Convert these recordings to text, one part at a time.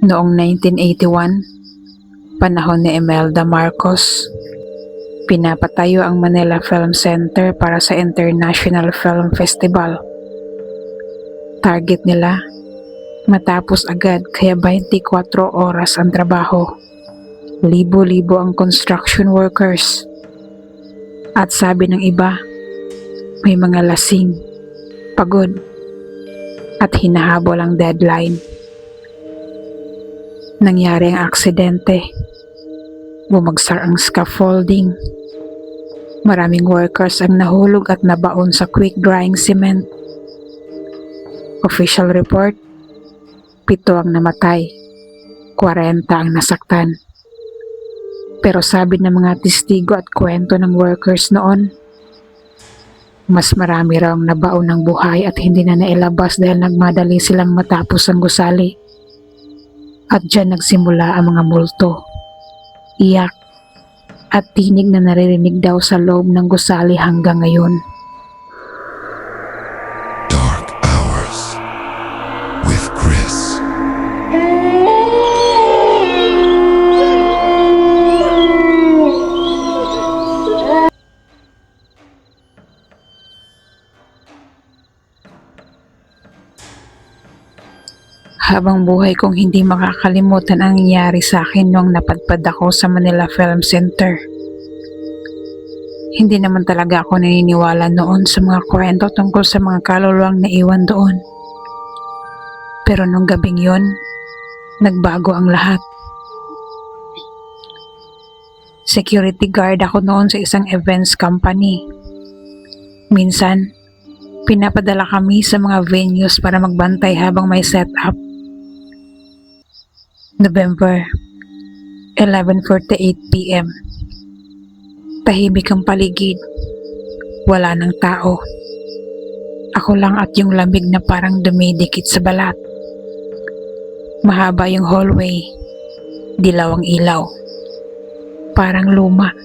Noong 1981, panahon ni Imelda Marcos, pinapatayo ang Manila Film Center para sa International Film Festival. Target nila, matapos agad kaya 24 oras ang trabaho. Libo-libo ang construction workers. At sabi ng iba, may mga lasing, pagod, at hinahabol ang deadline. Nangyari ang aksidente. Bumagsak ang scaffolding. Maraming workers ang nahulog at nabaon sa quick drying cement. Official report, pito ang namatay, 40 ang nasaktan. Pero sabi ng mga testigo at kwento ng workers noon, mas marami raw ang nabaon ng buhay at hindi na nailabas dahil nagmadali silang matapos ang gusali. At dyan nagsimula ang mga multo, iyak, at tinig na naririnig daw sa loob ng gusali hanggang ngayon. Habang buhay kong hindi makakalimutan ang nangyari sa akin nung napadpad ako sa Manila Film Center. Hindi naman talaga ako naniniwala noon sa mga kwento tungkol sa mga kaluluwang naiwan doon. Pero nung gabing yon, nagbago ang lahat. Security guard ako noon sa isang events company. Minsan, pinapadala kami sa mga venues para magbantay habang may setup. November 11.48 p.m. Tahimik ang paligid. Wala ng tao. Ako lang at yung lamig na parang dumidikit sa balat. Mahaba yung hallway. Dilaw ang ilaw. Parang luma.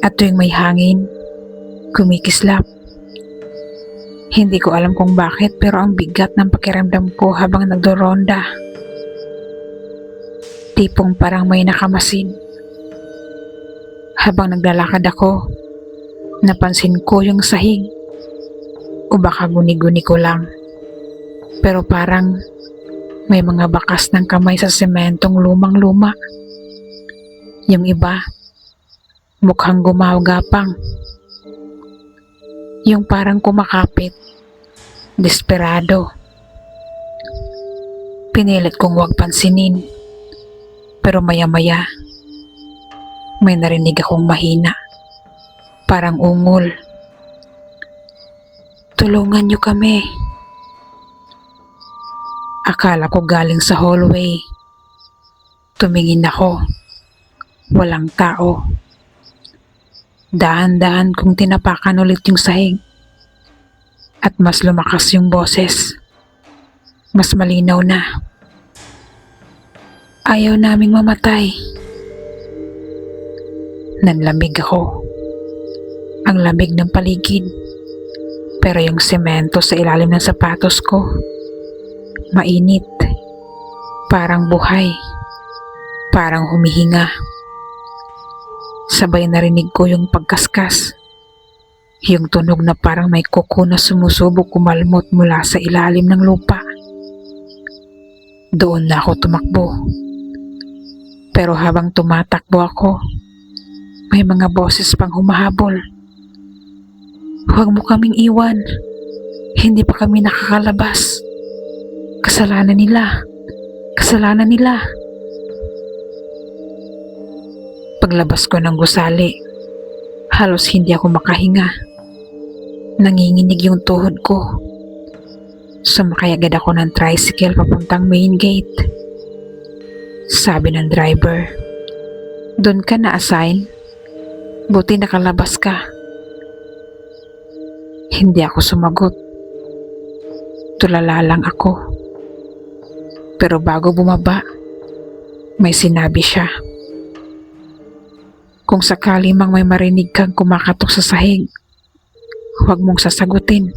At tuwing may hangin, kumikislap. Hindi ko alam kung bakit pero ang bigat ng pakiramdam ko habang nagdoronda. Tipong parang may nakamasin. Habang naglalakad ako, napansin ko yung sahig. O baka guni-guni ko lang. Pero parang may mga bakas ng kamay sa sementong lumang-luma. Yung iba, mukhang gumagapang. Yung parang kumakapit. Desperado. Pinilit kong huwag pansinin. Pero maya-maya, may narinig akong mahina. Parang ungol. Tulungan niyo kami. Akala ko galing sa hallway. Tumingin ako. Walang tao. Daan-daan kong tinapakan ulit yung sahig. At mas lumakas yung boses. Mas malinaw na. Ayaw naming mamatay. Nanlamig ako. Ang lamig ng paligid. Pero yung semento sa ilalim ng sapatos ko, mainit. Parang buhay. Parang humihinga. Sabay narinig ko yung pagkaskas. Yung tunog na parang may kuko na sumusubok kumalmot mula sa ilalim ng lupa. Doon na ako tumakbo. Pero habang tumatakbo ako, may mga boses pang humahabol. Huwag mo kaming iwan. Hindi pa kami nakakalabas. Kasalanan nila. Kasalanan nila. Paglabas ko ng gusali, halos hindi ako makahinga. Nanginginig yung tuhod ko. Sumakay agad ako ng tricycle papuntang main gate. Sabi ng driver, Doon ka na-assign? Buti nakalabas ka. Hindi ako sumagot. Tulala lang ako. Pero bago bumaba, may sinabi siya. Kung sakali mang may marinig kang kumakatok sa sahig, huwag mong sasagutin.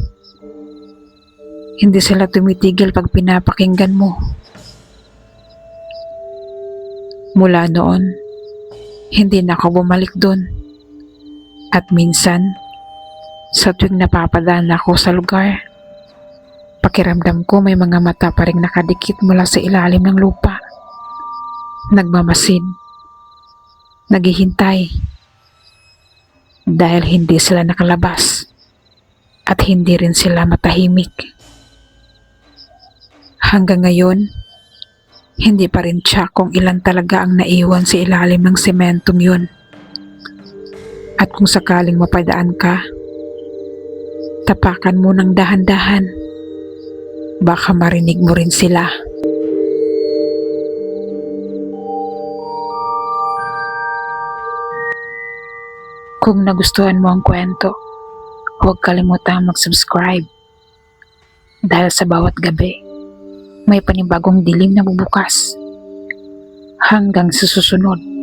Hindi sila tumitigil pag pinapakinggan mo. Mula noon, hindi na ako bumalik doon. At minsan, sa tuwing napapadaan ako sa lugar, pakiramdam ko may mga mata pa rin nakadikit mula sa ilalim ng lupa. Nagmamasid. Naghihintay. Dahil hindi sila nakalabas. At hindi rin sila matahimik. Hanggang ngayon, hindi pa rin siya kung ilan talaga ang naiwan sa ilalim ng sementong yun. At kung sakaling mapadaan ka, tapakan mo ng dahan-dahan. Baka marinig mo rin sila. Kung nagustuhan mo ang kwento, huwag kalimutang mag-subscribe. Dahil sa bawat gabi, may panibagong dilim na bubukas. Hanggang sa susunod.